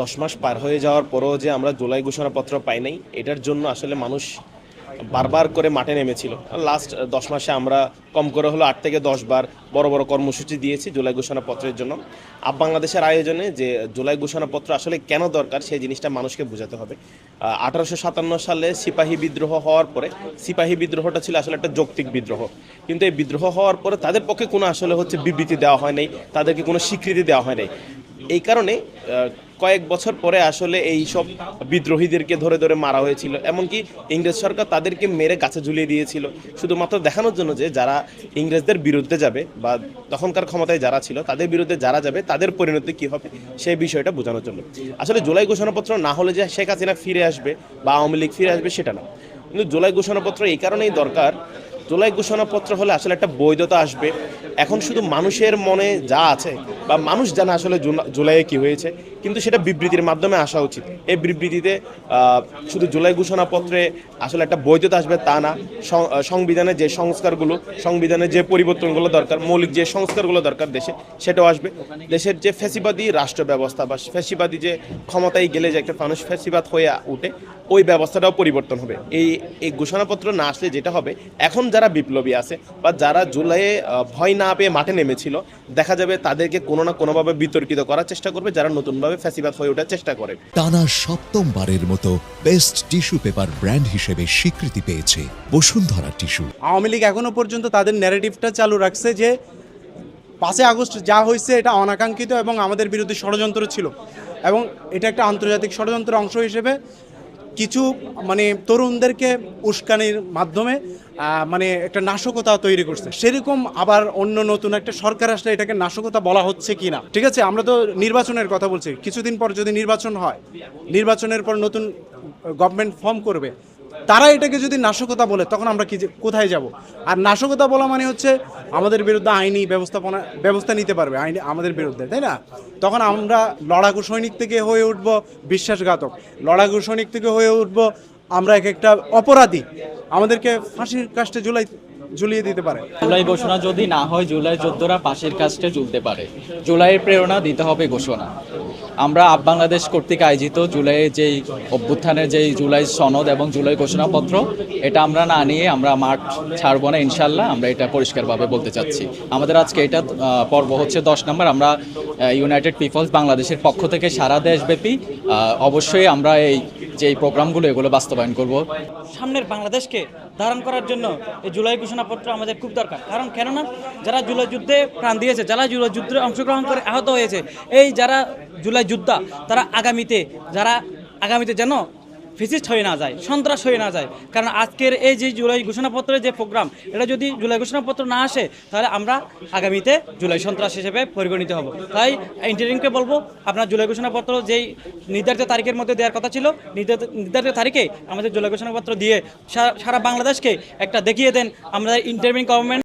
দশ মাস পার হয়ে যাওয়ার পরও যে আমরা জুলাই ঘোষণাপত্র পাই নাই, এটার জন্য আসলে মানুষ বারবার করে মাঠে নেমেছিল। লাস্ট দশ মাসে আমরা কম করে হলো আট থেকে দশ বার বড় বড় কর্মসূচি দিয়েছি জুলাই ঘোষণাপত্রের জন্য। আপ বাংলাদেশের আয়োজনে যে জুলাই ঘোষণাপত্র আসলে কেন দরকার, সেই জিনিসটা মানুষকে বোঝাতে হবে। আঠারোশো সাতান্ন সালে সিপাহী বিদ্রোহ হওয়ার পরে, সিপাহী বিদ্রোহটা ছিল আসলে একটা যৌক্তিক বিদ্রোহ। কিন্তু এই বিদ্রোহ হওয়ার পরে তাদের পক্ষে কোনো আসলে হচ্ছে বিবৃতি দেওয়া হয় নাই, তাদেরকে কোনো স্বীকৃতি দেওয়া হয় নাই। এই কারণে কয়েক বছর পরে আসলে এই সব বিদ্রোহীদেরকে ধরে ধরে মারা হয়েছিল। এমনকি ইংরেজ সরকার তাদেরকে মেরে গাছে ঝুলিয়ে দিয়েছিল। শুধুমাত্র দেখানোর জন্য যে যারা ইংরেজদের বিরুদ্ধে যাবে বা তখনকার ক্ষমতায় যারা ছিল, তাদের বিরুদ্ধে যারা যাবে, তাদের পরিণতি কী হবে সেই বিষয়টা বোঝানোর জন্য। আসলে জুলাই ঘোষণাপত্র না হলে যে শেখ হাসিনা ফিরে আসবে বা আওয়ামী লীগ ফিরে আসবে সেটা না। কিন্তু জুলাই ঘোষণাপত্র এই কারণেই দরকার জুলাই ঘোষণাপত্র হলে আসলে একটা বৈধতা আসবে। এখন শুধু মানুষের মনে যা আছে বা মানুষ জানে আসলে জুলা- জুলাইয়ে কি হয়েছে, কিন্তু সেটা বিবৃতির মাধ্যমে আসা উচিত। এই বিবৃতিতে শুধু জুলাই ঘোষণাপত্রে আসলে একটা বৈধতা আসবে তা না। সংবিধানে যে সংস্কারগুলো, সংবিধানে যে পরিবর্তনগুলো দরকার, মৌলিক যে সংস্কারগুলো দরকার দেশে, সেটাও আসবে। দেশের যে ফ্যাসিবাদী রাষ্ট্র ব্যবস্থা বা ফ্যাসিবাদী যে ক্ষমতায় গেলে যে একটা মানুষ ফ্যাসিবাদ হয়ে উঠে, ওই ব্যবস্থাটাও পরিবর্তন হবে। এই এই ঘোষণাপত্র না আসলে যেটা হবে, এখন যারা বিপ্লবী আছে বা যারা জুলাইয়ে ভয় না পেয়ে মাঠে নেমেছিল দেখা যাবে তাদেরকে কোনো না কোনোভাবে বিতর্কিত করার চেষ্টা করবে যারা নতুনভাবে ফ্যাসিবাদ হয়ে ওঠার চেষ্টা করে। টানা সপ্তমবারের মতো বেস্ট টিস্যু পেপার ব্র্যান্ড হিসেবে স্বীকৃতি পেয়েছে বসুন্ধরা টিস্যু। আওয়ামী লীগ এখনও পর্যন্ত তাদের ন্যারেটিভটা চালু রাখছে যে পাঁচই আগস্ট যা হয়েছে এটা অনাকাঙ্ক্ষিত এবং আমাদের বিরুদ্ধে ষড়যন্ত্র ছিল। এবং এটা একটা আন্তর্জাতিক ষড়যন্ত্রের অংশ হিসেবে কিছু মানে তরুণদেরকে উস্কানির মাধ্যমে মানে একটা নাশকতা তৈরি করছে। সেরকম আবার অন্য নতুন একটা সরকার আসলে এটাকে নাশকতা বলা হচ্ছে কি না ঠিক আছে, আমরা তো নির্বাচনের কথা বলছি। কিছুদিন পর যদি নির্বাচন হয়, নির্বাচনের পর নতুন গভর্নমেন্ট ফর্ম করবে তারা এটাকে যদি নাশকতা বলে, তখন আমরা কি কোথায় যাব? আর নাশকতা বলা মানে হচ্ছে, আমাদের বিরুদ্ধে আইনি ব্যবস্থাপনা, ব্যবস্থা নিতে পারবে, আইনি, আমাদের বিরুদ্ধে, তাই না? তখন আমরা লড়াকু সৈনিক থেকে হয়ে উঠব বিশ্বাসঘাতক। লড়াকু সৈনিক থেকে হয়ে উঠব আমরা এক একটা অপরাধী। আমাদেরকে ফাঁসির কাস্টে জুলাই ঝুলিয়ে দিতে পারে। জুলাই ঘোষণা যদি না হয়, জুলাই যোদ্ধারা পাশের কাজটা ঝুলতে পারে। জুলাইয়ের প্রেরণা দিতে হবে ঘোষণা। আমরা আপ বাংলাদেশ কর্তৃক আয়োজিত জুলাইয়ের যেই অভ্যুত্থানের যেই জুলাই সনদ এবং জুলাই ঘোষণাপত্র, এটা আমরা না নিয়ে আমরা মাঠ ছাড়বো না ইনশাল্লাহ আমরা এটা পরিষ্কারভাবে বলতে চাচ্ছি। আমাদের আজকে এটা পর্ব হচ্ছে দশ নম্বর, আমরা ইউনাইটেড পিপলস বাংলাদেশের পক্ষ থেকে সারা দেশব্যাপী অবশ্যই আমরা এই যে প্রোগ্রামগুলো, এগুলো বাস্তবায়ন করব। সামনের বাংলাদেশকে ধারণ করার জন্য এই জুলাই ঘোষণাপত্র আমাদের খুব দরকার। কারণ কেননা, যারা জুলাই যুদ্ধে প্রাণ দিয়েছে, যারা জুলাই যুদ্ধে অংশগ্রহণ করে আহত হয়েছে, এই যারা জুলাই যোদ্ধা, তারা আগামীতে, যারা আগামীতে যেন ফিসিস্ট হয়ে না যায়, সন্ত্রাস হয়ে না যায়। কারণ আজকের এই যে জুলাই ঘোষণাপত্রের যে প্রোগ্রাম, এটা যদি জুলাই ঘোষণাপত্র না আসে, তাহলে আমরা আগামীতে জুলাই সন্ত্রাস হিসেবে পরিগণিত হব। তাই ইঞ্জিনিয়ারিংকে বলব, আপনার জুলাই ঘোষণাপত্র যেই নির্ধারিত তারিখের মধ্যে দেওয়ার কথা ছিল, নির্ধারিত তারিখে আমাদের জুলাই ঘোষণাপত্র দিয়ে সারা- সারা বাংলাদেশকে একটা দেখিয়ে দেন, আমাদের ইন্টারভিউ গভর্নমেন্ট